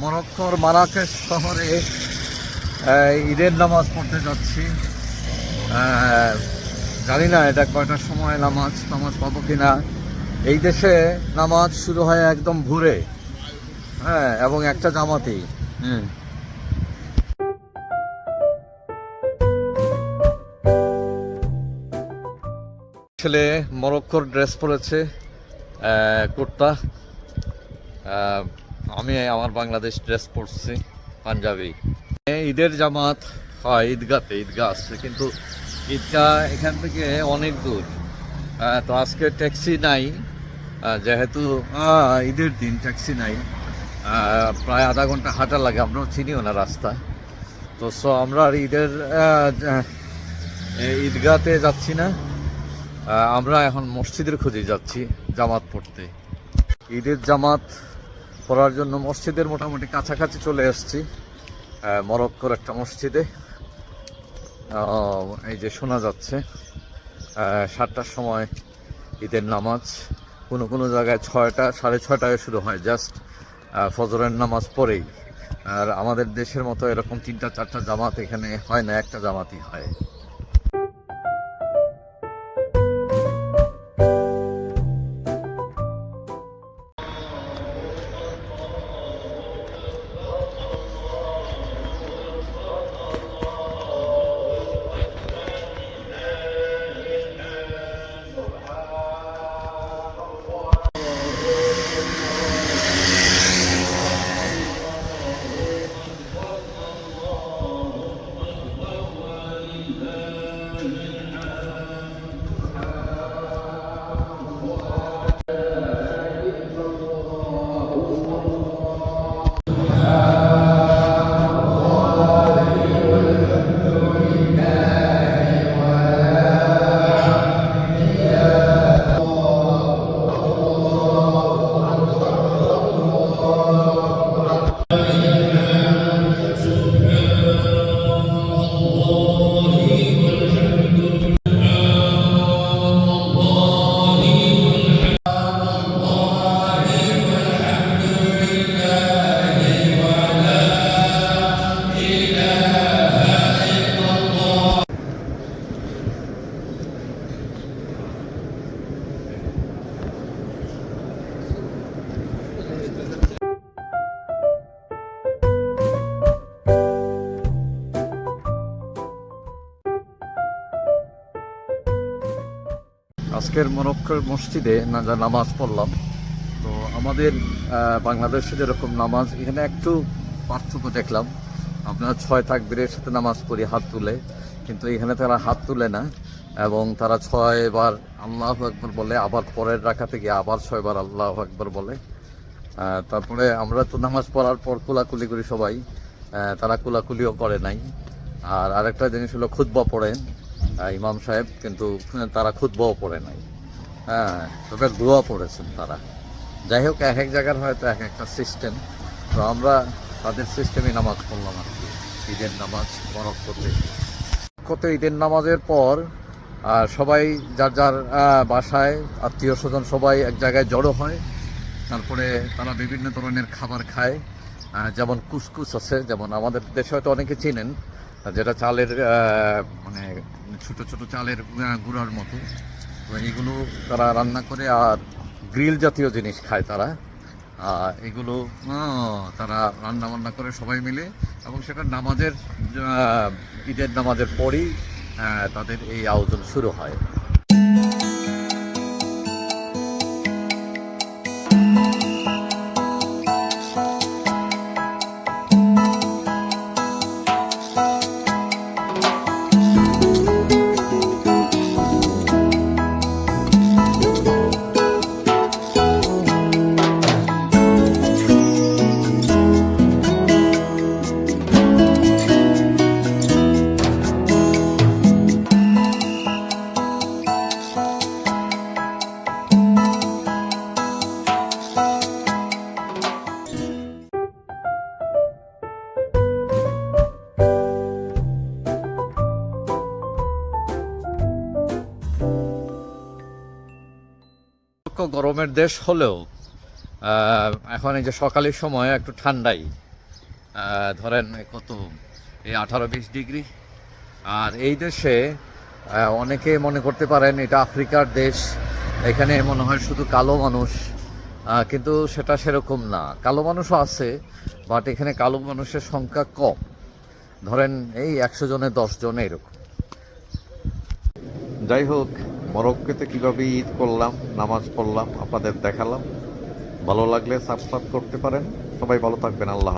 মরক্কোর মারাকেশ শহরে ঈদের নামাজ পড়তে যাচ্ছি। জানি না, এটা কয়টার সময় নামাজ নামাজ পাবো কিনা। এই দেশে নামাজ শুরু হয় একদম ভোরে হ্যাঁ এবং একটা জামাতেই। হুম। ছেলে মরক্কোর ড্রেস পরেছে কুর্তা। আমি আমার বাংলাদেশ ড্রেস পরছি পাঞ্জাবি। ঈদের জামাত, হয়, ঈদগাতে, ঈদগাহ আসছে, কিন্তু ঈদগাহ এখান থেকে অনেক দূর। তো আজকে ট্যাক্সি নাই যেহেতু ঈদের দিন ট্যাক্সি নাই প্রায় আধা ঘণ্টা হাঁটা লাগে, আমরাও চিনিও না রাস্তা। তো সো আমরা আর ঈদের ঈদগাতে যাচ্ছি না। আমরা এখন মসজিদের খুঁজে যাচ্ছি জামাত পড়তে। ঈদের জামাত পড়ার জন্য মসজিদের মোটামুটি কাছাকাছি চলে এসেছি মরক্কোর একটা মসজিদে। এই যে শোনা যাচ্ছে সাতটার সময় ঈদের নামাজ। কোনো কোনো জায়গায় ছয়টা, সাড়ে ছয়টায় শুরু হয়, জাস্ট ফজরের নামাজ পরেই আর আমাদের দেশের মতো এরকম তিনটা, চারটা জামাত এখানে হয় না, একটা জামাতই হয়। আজকের মরক্কোর মসজিদে না নামাজ পড়লাম, তো আমাদের বাংলাদেশে যেরকম নামাজ, এখানে একটু পার্থক্য দেখলাম। আপনার ছয় তাকবীরের সাথে নামাজ পড়ি, হাত তুলে। কিন্তু এখানে তারা হাত তুলে না, এবং তারা ছয় বার আল্লাহ একবার বলে, আবার পরের রাখাতে গিয়ে আবার ছয়বার আল্লাহ একবার বলে। তারপরে আমরা তো নামাজ পড়ার পর কুলাকুলি করি সবাই তারা কুলাকুলিও করে নাই। আর আরেকটা জিনিস হলো, খুতবা পড়েন। ইমাম সাহেব, কিন্তু তারা খুতবাও পড়ে নাই। হ্যাঁ তবে দোয়া পড়েছেন তারা। যাই হোক, এক এক জায়গার হয়তো এক একটা সিস্টেম তো আমরা তাদের সিস্টেমে নামাজ পড়লাম আর কি। ঈদের নামাজ বরফ করতে কত ঈদের নামাজের পর সবাই যার যার বাসায়, আত্মীয় স্বজন সবাই এক জায়গায় জড়ো হয়। তারপরে তারা বিভিন্ন ধরনের খাবার খায়। যেমন কুসকুস আছে, যেমন আমাদের দেশে হয়তো অনেকে চিনেন। যেটা চালের মানে ছোট ছোট চালের গুঁড়ার মতো। তো এগুলো তারা রান্না করে আর গ্রিল জাতীয় জিনিস খায় তারা। এগুলো তারা রান্না বান্না করে সবাই মিলে। এবং সেটা নামাজের ঈদের নামাজের পরেই তাদের এই আয়োজন শুরু হয়। গরমের দেশ হলেও এখন এই যে সকালের সময় একটু ঠান্ডাই। ধরেন কত? এই আঠারো বিশ ডিগ্রি। আর এই দেশে অনেকে মনে করতে পারেন এটা আফ্রিকার দেশ। এখানে মনে হয় শুধু কালো মানুষ। কিন্তু সেটা সেরকম না। কালো মানুষও আছে বাট এখানে কালো মানুষের সংখ্যা কম। ধরেন এই একশো জনে দশ জনে এরকম। যাই হোক মরক্কোতে কীভাবে ঈদ করলাম, নামাজ পড়লাম, আপনাদের দেখালাম। ভালো লাগলে সাবস্ক্রাইব করতে পারেন। সবাই ভালো থাকবেন, আল্লাহ